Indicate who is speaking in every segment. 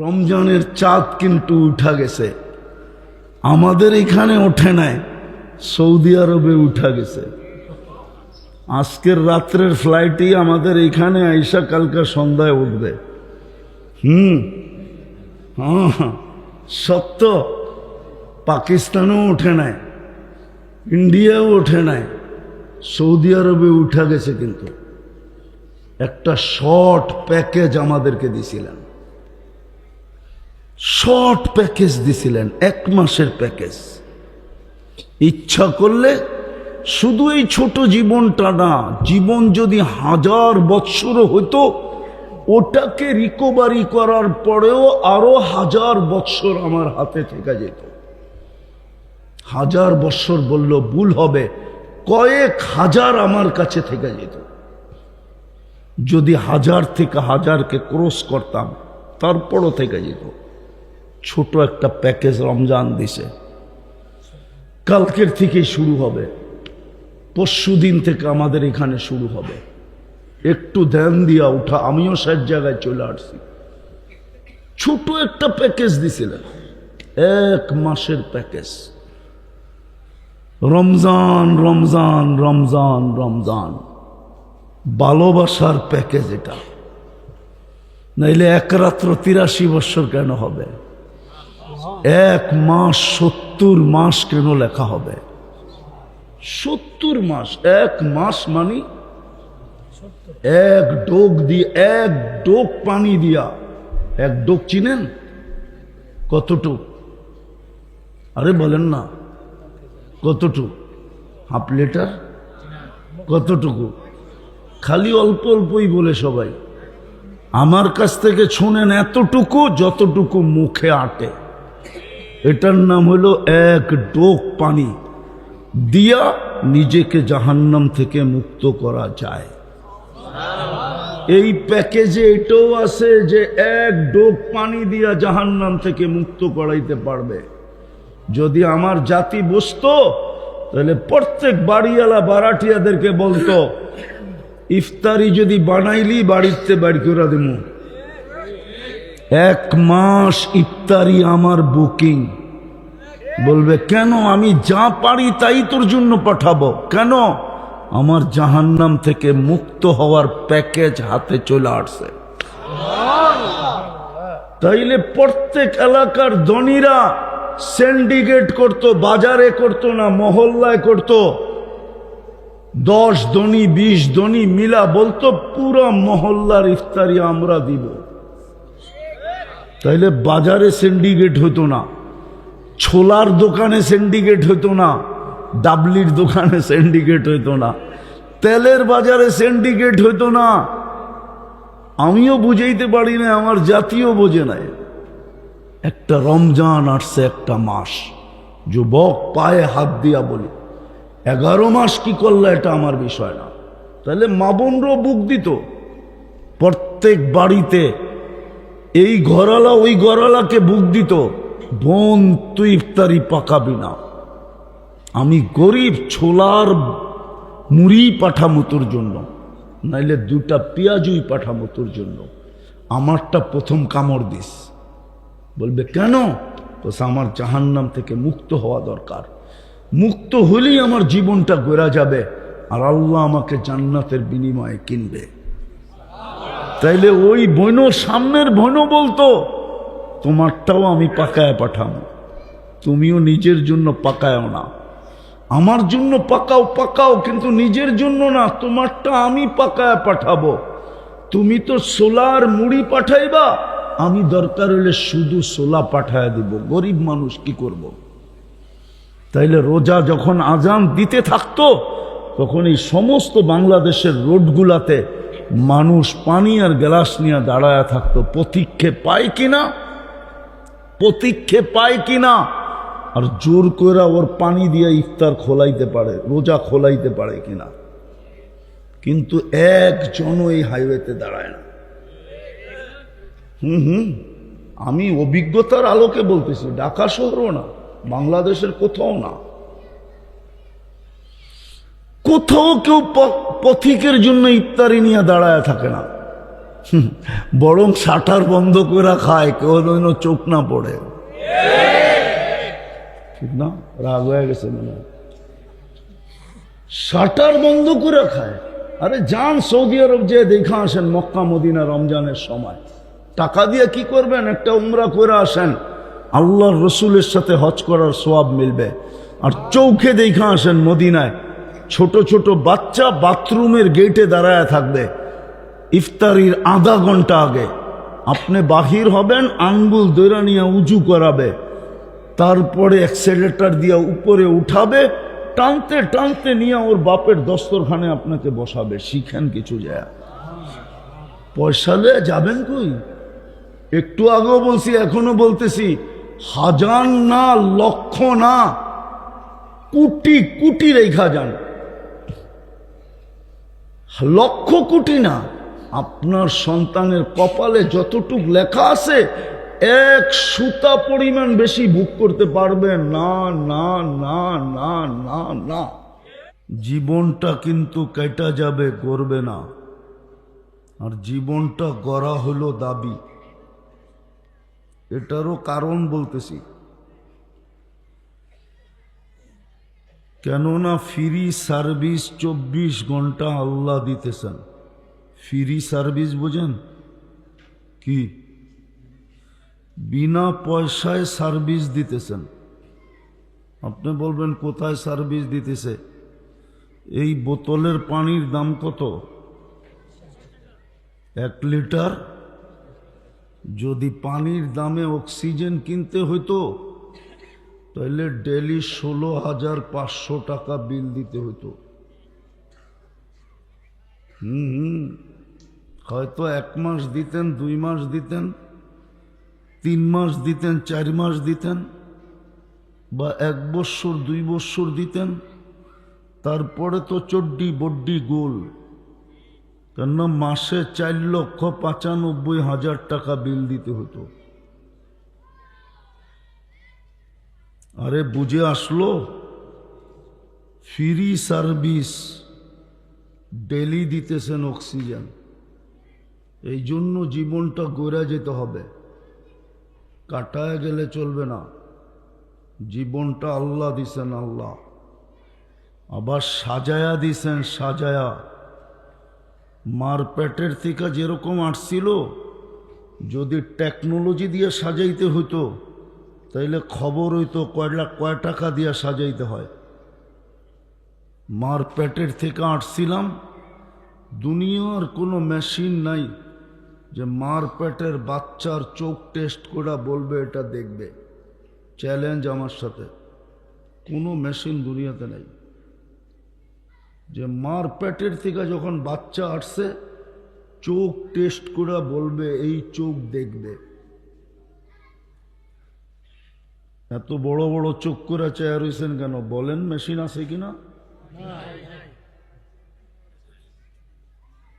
Speaker 1: রমজানের চাঁদ কিন্তু উঠা গেছে। আমাদের এখানে ওঠে নাই, সৌদি আরবে উঠা গেছে। আজকের রাত্রের ফ্লাইটই আমাদের এখানে আইসা কালকা সন্ধ্যায় উঠবে। হুম হ্যাঁ সত্য। পাকিস্তানও ওঠে নাই, ইন্ডিয়াও ওঠে নাই, সৌদি আরবে উঠা গেছে কিন্তু। একটা শর্ট প্যাকেজ আমাদেরকে দিছিলেন। শর্ট প্যাকেজ দিছিলেন, এক মাসের প্যাকেজ। ইচ্ছা করলে শুধু এই ছোট জীবনটা না, জীবন যদি হাজার বৎসরও হতো ওটাকে রিকভারি করার পরেও আরও হাজার বৎসর আমার হাতে থেকে যেত। হাজার বৎসর বলল, ভুল হবে, কয়েক হাজার আমার কাছে থেকে যেত। যদি হাজার থেকে হাজারকে ক্রস করতাম, তারপরও থেকে যেত। ছোট একটা প্যাকেজ রমজান দিছে। কালকের থেকে শুরু হবে। পরশু দিন থেকে আমাদের এখানে শুরু হবে। একটু ধ্যান দিয়া উঠা, আমিও ষাট জায়গায় চলে আসছি। ছোট একটা প্যাকেজ দিছিলেন। এক মাসের প্যাকেজ। রমজান রমজান রমজান রমজান। ভালোবাসার প্যাকেজ এটা। নাইলে এক রাত্র তিরাশি বছর কেন হবে? এক মাস সত্তর মাস কেন লেখা হবে? সত্তর মাস, এক মাস মানে এক ডোক দিয়ে, এক ডোক পানি দিয়া। এক ডোক চিনেন? কতটুক? আরে বলেন না। কতটুক? Half litre? কতটুকু? খালি অল্প অল্পই বলে সবাই। আমার কাছ থেকে শোনেন এতটুকু যতটুকু মুখে আটে। এটার নাম হলো এক ডোক পানি। দিয়া নিজেকে জাহান্নাম থেকে মুক্ত করা যায়। এই প্যাকেজে এটাও আছে যে এক ডোক পানি দিয়া জাহান্নাম থেকে মুক্ত করাইতে পারবে। যদি আমার জাতি বসত তাহলে প্রত্যেক বাড়িওয়ালা বারাটিয়াদেরকে বলতো, ইফতারি যদি বানাইলি, বাড়িতে বাড়ি করে দেবো। এক মাস ইফতারি আমার বুকিং। বলবে, কেন? আমি যা পারি তাই তোর জন্য পাঠাবো। কেন? আমার জাহান্নাম থেকে মুক্ত হওয়ার প্যাকেজ হাতে চলে আসছে। তাইলে প্রত্যেক এলাকার ধনীরা সিন্ডিকেট করত, বাজারে করত না, মহল্লায় করত। দশ ধনী, বিশ ধনী মিলা বলতো, পুরো মহল্লার ইফতারি আমরা দিব। তাইলে বাজারে সিন্ডিকেট হতো না, ছোলার দোকানে সিন্ডিকেট হতো না, ডাবলির দোকানে সিন্ডিকেট হতো না, তেলের বাজারে সিন্ডিকেট হতো না। আমিও বুঝাইতে পারি না আমার জাতীয় বোঝে নাই। একটা রমজান আসছে একটা মাস, যুবক পায়ে হাত দিয়া বলি, এগারো মাস কি করলে এটা আমার বিষয় না। তাহলে মা বোনরও বুক দিত, প্রত্যেক বাড়িতে এই ঘরালা ওই ঘরালাকে বুক দিত, বোন, তুই ইফতারি পাকাবি না। আমি গরিব, ছোলার মুড়ি পাঠামো তোর জন্য। নাইলে দুটা পেঁয়াজুই পাঠামো তোর জন্য। আমারটা প্রথম কামড় দিস। বলবে, কেন? বলছে, আমার জাহান্নাম থেকে মুক্ত হওয়া দরকার। মুক্ত হলেই আমার জীবনটা গোরা যাবে, আর আল্লাহ আমাকে জান্নাতের বিনিময়ে কিনবে। তাইলে ওই বইন সামনের বইন বলতো, তোমারটাও আমি পাকায় পাঠাবো তুমিও নিজের জন্য পাকায়ও না। আমার জন্য পাকাও পাকাও, কিন্তু নিজের জন্য না, তোমারটা আমি পাকায় পাঠাবো। তুমি তো সোলার মুড়ি পাঠাইবা, আমি দরকার হলে শুধু সোলা পাঠায় দিব। গরিব মানুষ কি করব। তাইলে রোজা যখন আজান দিতে থাকতো, তখন এই সমস্ত বাংলাদেশের রোডগুলাতে মানুষ পানি আর গ্লাস নিয়ে দাঁড়ায় থাকতো, প্রতীক্ষে পায় কিনা? প্রতীক্ষে পায় কিনা? আর জোর করে ওর পানি দিয়ে ইফতার খোলাইতে পারে, রোজা খোলাইতে পারে কিনা? কিন্তু একজনও এই হাইওয়েতে দাঁড়ায় না। হুম হুম, আমি অভিজ্ঞতার আলোকে বলতেছি, ঢাকা শহরও না, বাংলাদেশের কোথাও না। কোথাও কেউ পথিকের জন্য ইফতারি নিয়ে দাঁড়ায় থাকে না। বরং শাটার বন্ধ করে খায়, কেউ যেন চোখ না পড়ে। ঠিক না? রাগ হয়ে গেছে মনে শাটার বন্ধ করে খায়। আরে যান, সৌদি আরব যে দেখা আসেন মক্কা, মদিনা, রমজানের সময়। টাকা দিয়ে কি করবেন? একটা উমরা করে আসেন। আল্লাহর রসুলের সাথে হজ করার সোয়াব মিলবে। আর চৌখে দেখা আসেন মদিনায়। ছোট ছোট বাচ্চা বাথরুমের গেটে দাঁড়ায় থাকবে। ইফতারির আধা ঘণ্টা আগে। আপনি বাহির হবেন, আঙ্গুল দৈরা নিয়ে উঁচু করাবে। তারপরে অ্যাক্সেলেটার দিয়ে উপরে উঠাবে। টানতে টানতে নিয়ে ওর বাপের দস্তরখানে আপনাকে বসাবে। শিখেন কিছু যায়। পয়সা লয়ে যাবেন কই? একটু আগেও বলছি, এখনও বলতেছি, হাজার না, লক্ষ না, কোটি কোটি রেখা যান। লক্ষ কোটি না, আপনার সন্তানের কপালে যতটুক লেখা আছে, এক সুতা পরিমাণ বেশি বুক করতে পারবে না না না না না না। জীবনটা কিন্তু কেটা যাবে, করবে না। আর জীবনটা গড়া হলো দাবি। এটারও কারণ বলতেছি। কেননা ফ্রি সার্ভিস চব্বিশ ঘণ্টা আল্লাহ দিতেছেন। ফ্রি সার্ভিস বোঝেন? কি? বিনা পয়সায় সার্ভিস দিতেছেন। আপনি বলবেন, কোথায় সার্ভিস দিতেছে? এই বোতলের পানির দাম কত? এক লিটার? যদি পানির দামে অক্সিজেন কিনতে হইতো তাহলে ডেলি ষোলো হাজার পাঁচশো টাকা বিল দিতে হতো হুম হুম। হয়তো এক মাস দিতেন, দুই মাস দিতেন, তিন মাস দিতেন, চার মাস দিতেন, বা এক বৎসর দুই বৎসর দিতেন। তারপরে তো চড্ডি বড্ডি গোল। কেননা মাসে চার লক্ষ পঁচানব্বই হাজার টাকা বিল দিতে হতো আরে বুঝে আসলো? ফ্রি সার্ভিস, ডেলি দিতেছেন অক্সিজেন। এই জন্য জীবনটা গড়ে যেতে হবে। কাটায় গেলে চলবে না। জীবনটা আল্লাহ দিছেন আল্লাহ। আবার সাজায়া দিছেন সাজায়া। মার পেটের থেকে যেরকম আসছিল, যদি টেকনোলজি দিয়ে সাজাইতে হতো তাইলে খবর হইতো কয় লাখ, কয় টাকা দিয়ে সাজাইতে হয়। মার পেটের থেকে আটছিলাম, দুনিয়ার কোনো মেশিন নাই যে মার পেটের বাচ্চার চোখ টেস্ট করে বলবে, এটা দেখবে। চ্যালেঞ্জ আমার সাথে। কোনো মেশিন দুনিয়াতে নেই। যে মার পেটের থেকে যখন বাচ্চা আসছে চোখ টেস্ট করে বলবে, এই চোখ দেখবে। এত বড় বড় চোখ করে চেয়ার হয়েছেন কেন? বলেন মেশিন আছে কিনা?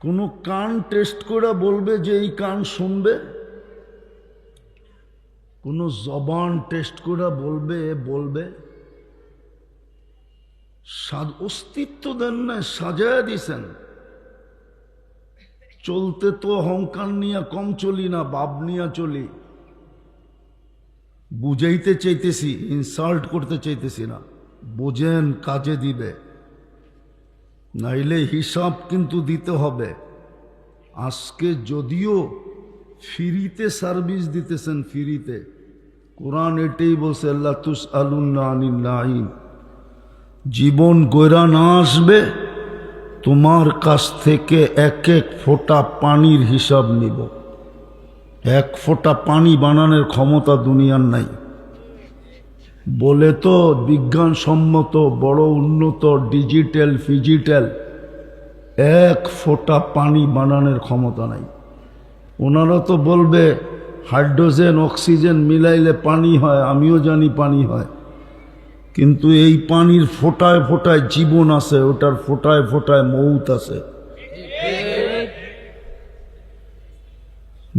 Speaker 1: কোনো কান টেস্ট করে বলবে যে এই কান শুনবে? কোনো জবান টেস্ট করে বলবে বলবে? অস্তিত্ব দেন না, সাজায় দিছেন। চলতে তো অহংকার নিয়ে কম চলি না বাপ নিয়ে চলি। বুঝাইতে চাইতেছি ইনসাল্ট করতে চাইতেছি না। বোঝেন কাজে দিবে। নাইলে হিসাব কিন্তু দিতে হবে। আজকে যদিও ফ্রিতে সার্ভিস দিতেছেন ফ্রিতে, কোরআন এটাই বলছে আল্লাহ তুস আলুন্না আনিল্লাহিন জীবন গৈরা না আসবে, তোমার কাছ থেকে এক এক ফোঁটা পানির হিসাব নিব। এক ফোঁটা পানি বানানোর ক্ষমতা দুনিয়ার নাই। বলে তো বিজ্ঞানসম্মত বড় উন্নত ডিজিটাল ফিজিটাল, এক ফোঁটা পানি বানানোর ক্ষমতা নাই। ওনারা তো বলবে, হাইড্রোজেন, অক্সিজেন মিলাইলে পানি হয়, আমিও জানি পানি হয়। কিন্তু এই পানির ফোটায় ফোটায় জীবন আছে, ওটার ফোটায় ফোটায় মৌত আছে।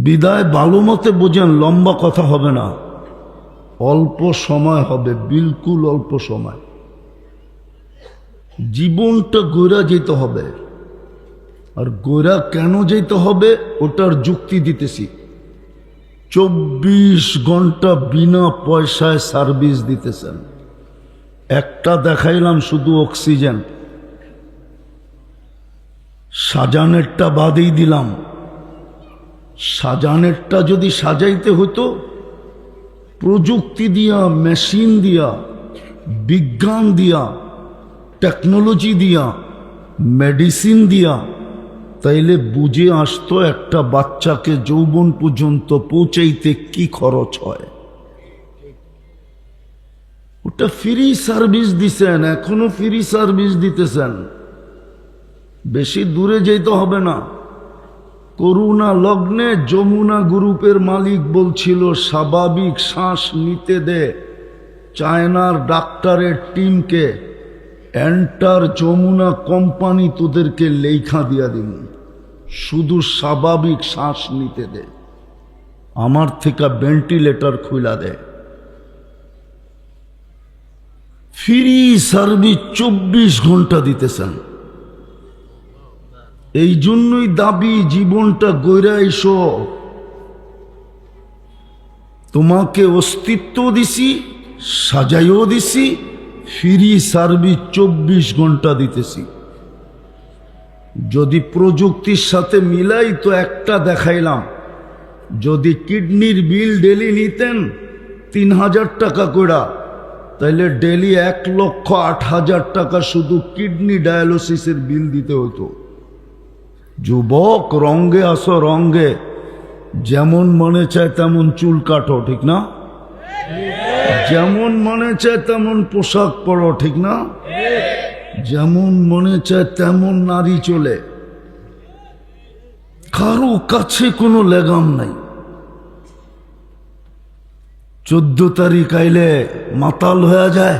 Speaker 1: বিদায় ভালো মতে বোঝেন লম্বা কথা হবে না। অল্প সময় হবে, বিলকুল অল্প সময়। জীবনটা ঘুরে যেতে হবে। আর গোরা কেন যেতে হবে, ওটার যুক্তি দিতেছি। চব্বিশ ঘণ্টা বিনা পয়সায় সার্ভিস দিতেছেন। একটা দেখাইলাম শুধু অক্সিজেন। সাজানেরটা বাদেই দিলাম। সাজানেরটা যদি সাজাইতে হতো প্রযুক্তি দিয়া, মেশিন দিয়া, বিজ্ঞান দিয়া, টেকনোলজি দিয়া, মেডিসিন দিয়া, তাইলে বুঝে আসতো একটা বাচ্চাকে যৌবন পর্যন্ত পৌঁছাইতে কি খরচ হয়। ওটা ফ্রি সার্ভিস দিছেন, এখনও ফ্রি সার্ভিস দিতেছেন। বেশি দূরে যেতে হবে না। করুণা লগ্নে যমুনা গ্রুপের মালিক বলছিল, স্বাভাবিক শ্বাস নিতে দে। চায়নার ডাক্তারের টিমকে, এন্টার যমুনা কোম্পানি তোদেরকে লেখা দিয়া দিন। শুধু স্বাভাবিক শ্বাস নিতে দে। আমার থেকে ভেন্টিলেটর খুলা দে। ফ্রি সার্ভিস চব্বিশ ঘণ্টা দিতেছেন। এই জন্যই দাবি জীবনটা গইরা এসো। তোমাকে অস্তিত্ব দিছি, সাজাইও দিছি ফ্রি সার্ভিস চব্বিশ ঘণ্টা দিতেছি। যদি প্রযুক্তির সাথে মিলাই তো একটা দেখাইলাম, যদি কিডনির বিল ডেলি নিতেন তিন হাজার টাকা করে তাইলে ডেলি এক লক্ষ আট হাজার টাকা শুধু কিডনি ডায়ালিসিসের বিল দিতে হতো যুবক রঙ্গে আসো রঙ্গে যেমন মনে চায় তেমন চুল কাটো, ঠিক না? যেমন মনে চায় তেমন পোশাক পরো, ঠিক না? যেমন মনে চায় তেমন নারী চলে। কারও কাছে কোনো লেগাম নাই। চোদ্দ তারিখ আইলে মাতাল হয়ে যায়।